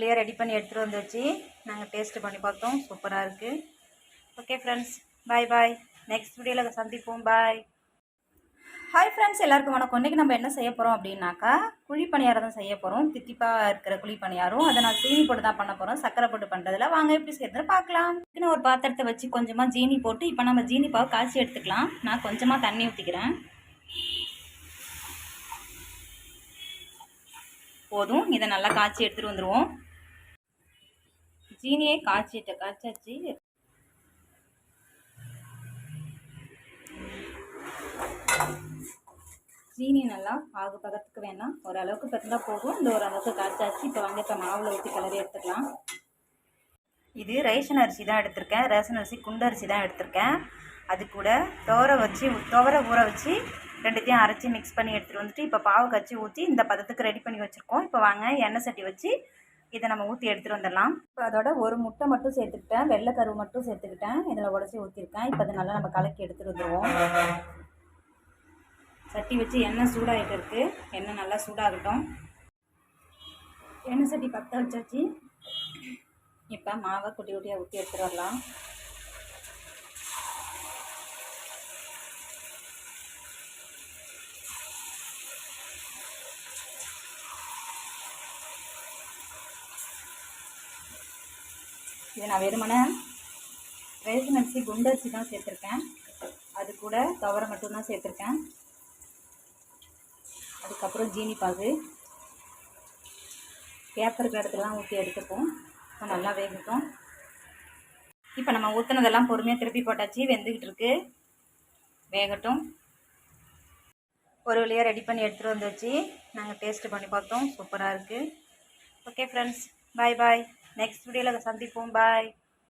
புளியை ரெடி பண்ணி எடுத்துகிட்டு வந்து வச்சு நாங்கள் டேஸ்ட்டு பண்ணி பார்த்தோம். சூப்பராக இருக்குது okay friends bye bye next வீடியோவில் சந்திப்போம். பாய் ஹாய் ஃப்ரெண்ட்ஸ் எல்லாருக்கும் வணக்கம். இன்றைக்கி நம்ம என்ன செய்ய போகிறோம் அப்படின்னாக்கா குழி பணியாரம் தான் செய்ய போகிறோம் தித்திப்பாக இருக்கிற குழி பணியாரம். அதை நான் சீனி போட்டு தான் பண்ண போகிறோம் சக்கரை போட்டு பண்ணுறதுல வாங்க எப்படி செய்யறது பார்க்கலாம். இன்னும் ஒரு பாத்திரத்தை வச்சு கொஞ்சமாக ஜீனி போட்டு இப்போ நம்ம ஜீனி பாவை காய்ச்சி எடுத்துக்கலாம். நான் கொஞ்சமாக தண்ணி ஊற்றிக்கிறேன் போதும். இதை நல்லா காய்ச்சி எடுத்துகிட்டு வந்துடுவோம் ஜீனியை காய்ச்சிட்டு காய்ச்சாச்சு. சீனி நல்லா பாகு பதத்துக்கு வேணாம் ஓரளவுக்கு பிறந்தால் போகும் இந்த ஓரளவுக்கு காய்ச்சாச்சு. இப்போ வாங்க இப்போ மாவில் ஊற்றி கிளறி எடுத்துக்கலாம். இது ரேஷன் அரிசி தான் எடுத்திருக்கேன். ரேஷன் அரிசி குண்டு அரிசி தான் எடுத்திருக்கேன். அது கூட துவர வச்சு துவர ஊற வச்சு ரெண்டுத்தையும் அரைச்சி மிக்ஸ் பண்ணி எடுத்துகிட்டு வந்துட்டு இப்போ பாவு கச்சி ஊற்றி இந்த பதத்துக்கு ரெடி பண்ணி வச்சுருக்கோம். இப்போ வாங்க எண்ணெய் சட்டி வச்சு இதை நம்ம ஊற்றி எடுத்துகிட்டு வந்துடலாம். இப்போ அதோட ஒரு முட்டை மட்டும் சேர்த்துக்கிட்டேன். வெள்ளை கருவு மட்டும் சேர்த்துக்கிட்டேன். இதில் உடச்சி ஊற்றிருக்கேன் இப்போ அதை நல்லா நம்ம கலக்கி எடுத்துகிட்டு வந்துடுவோம் சட்டி வச்சு எண்ணெய் சூடாகிட்டு இருக்குது எண்ணெய் நல்லா சூடாகட்டும். எண்ணெய் சட்டி பற்ற வச்சாச்சு. இப்போ மாவை குட்டி குட்டியாக ஊற்றி எடுத்துகிட்டு வரலாம். இது நான் வெறுமனே ரேஷன் அரிசி குண்டரிசி தான் சேர்த்துருக்கேன். அது கூட துவரை மட்டும்தான் சேர்த்துருக்கேன். அதுக்கப்புறம் ஜீனி பாகு. பேப்பர் இருக்கிற இடத்துலலாம் ஊற்றி எடுத்துப்போம். இப்போ நல்லா வேகட்டும். இப்போ நம்ம ஊற்றுனதெல்லாம் பொறுமையாக திருப்பி போட்டாச்சு. வெந்துக்கிட்டு இருக்கு. வேகட்டும். ஒரு வழியாக ரெடி பண்ணி எடுத்துகிட்டு வந்து வச்சு நாங்கள் டேஸ்ட்டு பண்ணி பார்த்தோம். சூப்பராக இருக்குது okay friends bye bye next வீடியோவில் சந்திப்போம். பாய்